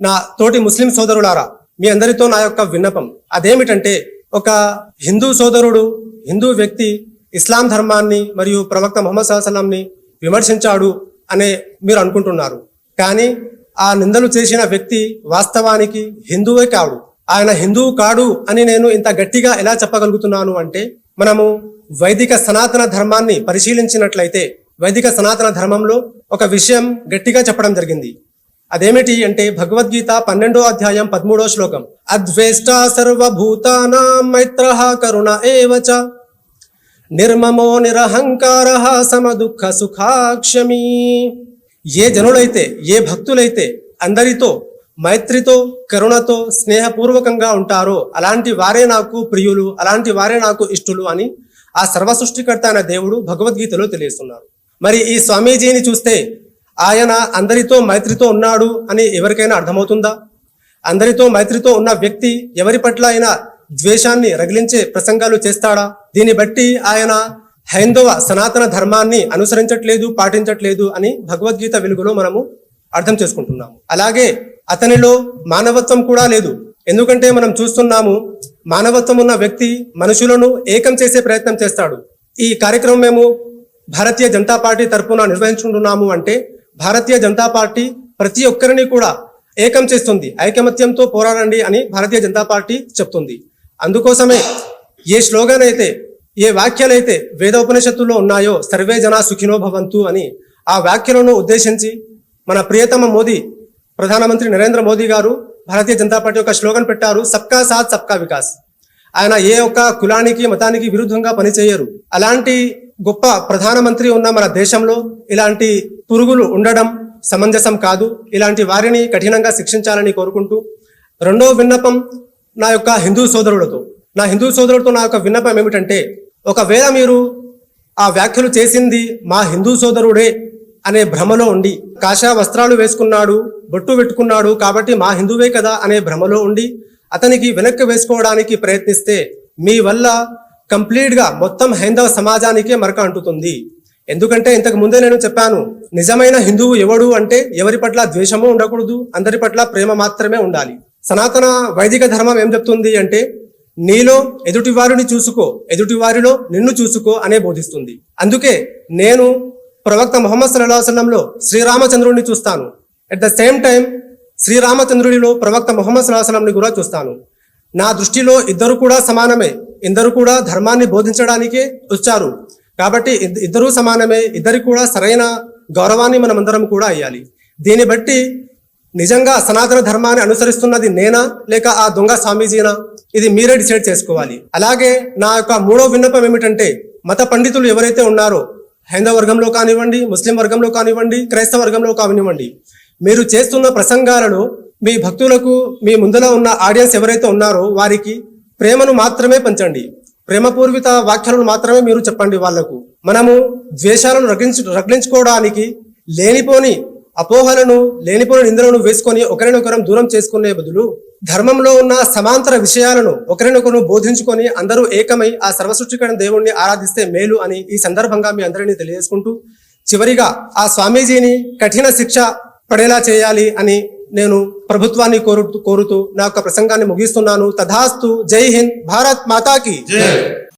నా తోటి ముస్లిం సోదరులారా మీ అందరితో నా యొక్క విన్నపం అదేమిటంటే ఒక హిందూ సోదరుడు హిందూ వ్యక్తి ఇస్లాం ధర్మాన్ని మరియు ప్రవక్త మొహమ్మద్ సల్లాంని విమర్శించాడు అనే మీరు అనుకుంటున్నారు. కానీ ఆ నిందలు చేసిన వ్యక్తి వాస్తవానికి హిందువే కాడు. ఆయన హిందువు కాడు అని నేను ఇంత గట్టిగా ఎలా చెప్పగలుగుతున్నాను అంటే మనము వైదిక సనాతన ధర్మాన్ని పరిశీలించినట్లయితే వైదిక సనాతన ధర్మంలో ఒక విషయం గట్టిగా చెప్పడం జరిగింది. అదేమిటి అంటే భగవద్గీత పన్నెండో అధ్యాయం పదమూడో శ్లోకం అద్వేష్ట సర్వభూతానాం మైత్ర కరుణ ఏవచ నిర్మమో నిరహంకార సమదుఃఖ సుఖాక్షమీ. ఏ జనులైతే ఏ భక్తులైతే అందరితో మైత్రితో కరుణతో స్నేహపూర్వకంగా ఉంటారో అలాంటి వారే నాకు ప్రియులు అలాంటి వారే నాకు ఇష్టలు అని ఆ సర్వసృష్టికర్త అయిన దేవుడు భగవద్గీతలో తెలియస్తున్నారు మరి ఈ స్వామీజీని చూస్తే ఆయన అందరితో మైత్రితో ఉన్నాడు అని ఎవరికైనా అర్థమవుతుందా? అందరితో మైత్రితో ఉన్న వ్యక్తి ఎవరి పట్ల అయినా ద్వేషాన్ని రగిలించే ప్రసంగాలు చేస్తాడా? దీన్ని బట్టి ఆయన హైందవ సనాతన ధర్మాన్ని అనుసరించట్లేదు పాటించట్లేదు అని భగవద్గీత వెలుగులో మనము అర్థం చేసుకుంటున్నాము. అలాగే అతనిలో మానవత్వం కూడా లేదు. ఎందుకంటే మనం చూస్తున్నాము మానవత్వం ఉన్న వ్యక్తి మనుషులను ఏకం చేసే ప్రయత్నం చేస్తాడు. ఈ కార్యక్రమం మేము భారతీయ జనతా పార్టీ తరఫున నిర్వహించుకుంటున్నాము అంటే భారతీయ జనతా పార్టీ ప్రతి ఒక్కరిని కూడా ఏకం చేస్తుంది ఐకమత్యంతో పోరాడండి అని భారతీయ జనతా పార్టీ చెప్తుంది. అందుకోసమే ఏ స్లోగన్ అయితే ఏ వ్యాఖ్యలైతే వేదోపనిషత్తుల్లో ఉన్నాయో సర్వే జనా సుఖినో భవంతు అని ఆ వ్యాఖ్యలను ఉద్దేశించి మన ప్రియతమ మోదీ ప్రధానమంత్రి నరేంద్ర మోదీ గారు భారతీయ జనతా పార్టీ యొక్క స్లోగన్ పెట్టారు సబ్కా సాత్ సబ్కా వికాస్. ఆయన ఏ ఒక్క కులానికి మతానికి విరుద్ధంగా పనిచేయరు. అలాంటి గొప్ప ప్రధానమంత్రి ఉన్న మన దేశంలో ఇలాంటి పురుగులు ఉండడం సమంజసం కాదు. ఇలాంటి వారిని కఠినంగా శిక్షించాలని కోరుకుంటూ రెండో విన్నపం నా యొక్క హిందూ సోదరులతో. నా హిందూ సోదరులతో నా యొక్క విన్నపం ఏమిటంటే ఒకవేళ మీరు ఆ వ్యాఖ్యలు చేసింది మా హిందూ సోదరుడే అనే భ్రమలో ఉండి కాషా వస్త్రాలు వేసుకున్నాడు బొట్టు పెట్టుకున్నాడు కాబట్టి మా హిందువే కదా అనే భ్రమలో ఉండి అతనికి వెనక్కి వేసుకోవడానికి ప్రయత్నిస్తే మీ వల్ల కంప్లీట్గా మొత్తం హైందవ సమాజానికే మరక అంటుతుంది. ఎందుకంటే ఇంతకు ముందే నేను చెప్పాను నిజమైన హిందువు ఎవడు అంటే ఎవరి పట్ల ద్వేషము ఉండకూడదు అందరి పట్ల ప్రేమ మాత్రమే ఉండాలి. సనాతన వైదిక ధర్మం ఏం చెప్తుంది అంటే నీలో ఎదుటివారిని చూసుకో ఎదుటివారిలో నిన్ను చూసుకో అనే బోధిస్తుంది. అందుకే నేను ప్రవక్త ముహమ్మద్ సల్లాహు వసల్లంలో శ్రీరామచంద్రుడిని చూస్తాను. అట్ ద సేమ్ టైం శ్రీరామచంద్రుడిలో ప్రవక్త ముహమ్మద్ సల్లాహు కూడా చూస్తాను. నా దృష్టిలో ఇద్దరు కూడా సమానమే. ఇద్దరు కూడా ధర్మాన్ని బోధించడానికే వచ్చారు. కాబట్టి ఇద్- ఇద్దరూ సమానమే ఇద్దరికి కూడా సరైన గౌరవాన్ని మనమందరం కూడా అయ్యాలి. దీన్ని బట్టి నిజంగా సనాతన ధర్మాన్ని అనుసరిస్తున్నది నేనా లేక ఆ దొంగ స్వామీజీనా? ఇది మీరే డిసైడ్ చేసుకోవాలి. అలాగే నా యొక్క మూడో విన్నపం ఏమిటంటే మత పండితులు ఎవరైతే ఉన్నారో హైందవ వర్గంలో కానివ్వండి ముస్లిం వర్గంలో కానివ్వండి క్రైస్తవ వర్గంలో కానివ్వండి మీరు చేస్తున్న ప్రసంగాలలో మీ భక్తులకు మీ ముందర ఉన్న ఆడియన్స్ ఎవరైతే ఉన్నారో వారికి ప్రేమను మాత్రమే పంచండి. ప్రేమపూర్విత వాక్యాలను మాత్రమే మీరు చెప్పండి వాళ్ళకు. మనము ద్వేషాలను రగించు రగిలించుకోవడానికి లేనిపోని అపోహలను లేనిపోని నిందలను వేసుకొని ఒకరినొకరం దూరం చేసుకునే బదులు ధర్మంలో ఉన్న సమాంతర విషయాలను ఒకరినొకరు బోధించుకొని అందరూ ఏకమై ఆ సర్వసృష్టికరణ దేవుణ్ణి ఆరాధిస్తే మేలు అని ఈ సందర్భంగా మీ అందరినీ తెలియజేసుకుంటూ చివరిగా ఆ స్వామీజీని కఠిన శిక్ష పడేలా చేయాలి అని నేను ప్రభుత్వాన్ని కోరుతూ కోరుతూ నా యొక్క ప్రసంగాన్ని ముగిస్తున్నాను తథాస్తు జై హింద్ భారత్ మాతాకి జై